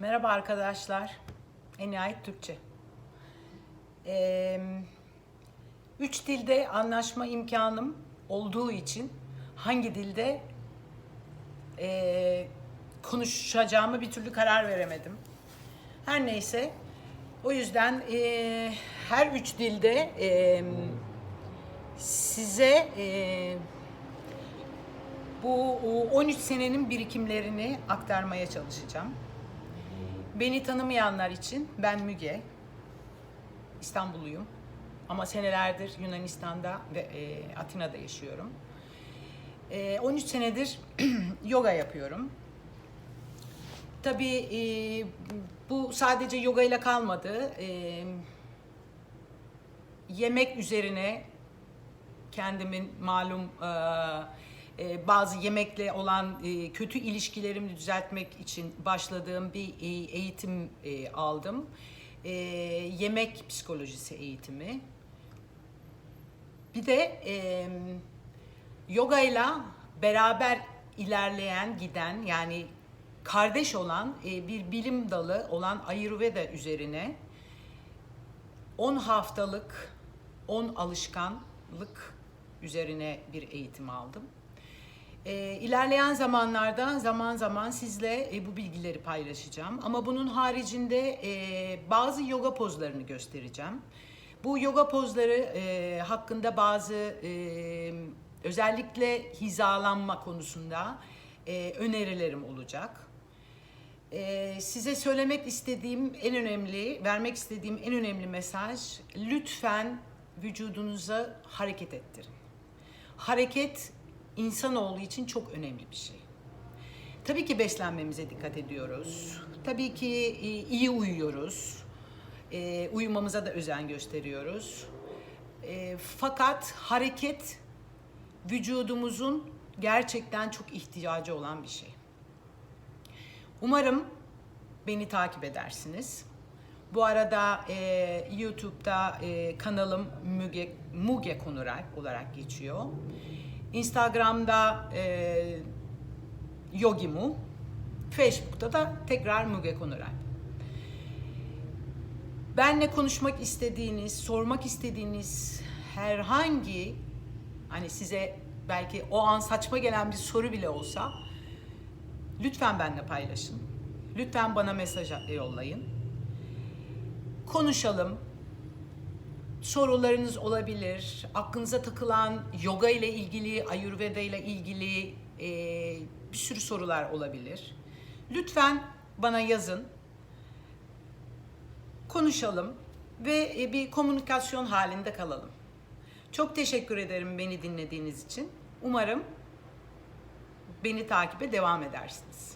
Merhaba arkadaşlar. En nihayet Türkçe. Ee, üç dilde anlaşma imkanım olduğu için hangi dilde ee, konuşacağımı bir türlü karar veremedim. Her neyse. O yüzden ee, her üç dilde ee, size ee, bu 13 senenin birikimlerini aktarmaya çalışacağım. Beni tanımayanlar için ben Müge. İstanbulluyum. Ama senelerdir Yunanistan'da ve e, Atina'da yaşıyorum. E, 13 senedir yoga yapıyorum. Tabii e, bu sadece yoga ile kalmadı. E, yemek üzerine kendimin malum e, e, bazı yemekle olan e, kötü ilişkilerimi düzeltmek için başladığım bir e, eğitim aldım. Yemek psikolojisi eğitimi. Bir de e, yoga ile beraber ilerleyen, giden yani kardeş olan bir bilim dalı olan Ayurveda üzerine 10 haftalık 10 alışkanlık üzerine bir eğitim aldım. E, ilerleyen zamanlarda zaman zaman sizle e, bu bilgileri paylaşacağım. Ama bunun haricinde e, bazı yoga pozlarını göstereceğim. Bu yoga pozları e, hakkında bazı e, özellikle hizalanma konusunda e, önerilerim olacak. Ee, size söylemek istediğim en önemli, vermek istediğim en önemli mesaj lütfen vücudunuza hareket ettirin. Hareket insanoğlu için çok önemli bir şey. Tabii ki beslenmemize dikkat ediyoruz. Tabii ki e, iyi uyuyoruz. E, uyumamıza da özen gösteriyoruz. E, fakat hareket vücudumuzun gerçekten çok ihtiyacı olan bir şey. Umarım beni takip edersiniz. Bu arada e, YouTube'da e, kanalım Müge, Muge Konurak olarak geçiyor. Instagram'da e, Yogimu. Facebook'ta da tekrar Müge Konurak. Benle konuşmak istediğiniz, sormak istediğiniz herhangi hani size belki o an saçma gelen bir soru bile olsa Lütfen benimle paylaşın. Lütfen bana mesaj yollayın. Konuşalım. Sorularınız olabilir. Aklınıza takılan yoga ile ilgili, ayurveda ile ilgili e, bir sürü sorular olabilir. Lütfen bana yazın. Konuşalım ve e, bir komünikasyon halinde kalalım. Çok teşekkür ederim beni dinlediğiniz için. Umarım beni takibe devam edersiniz.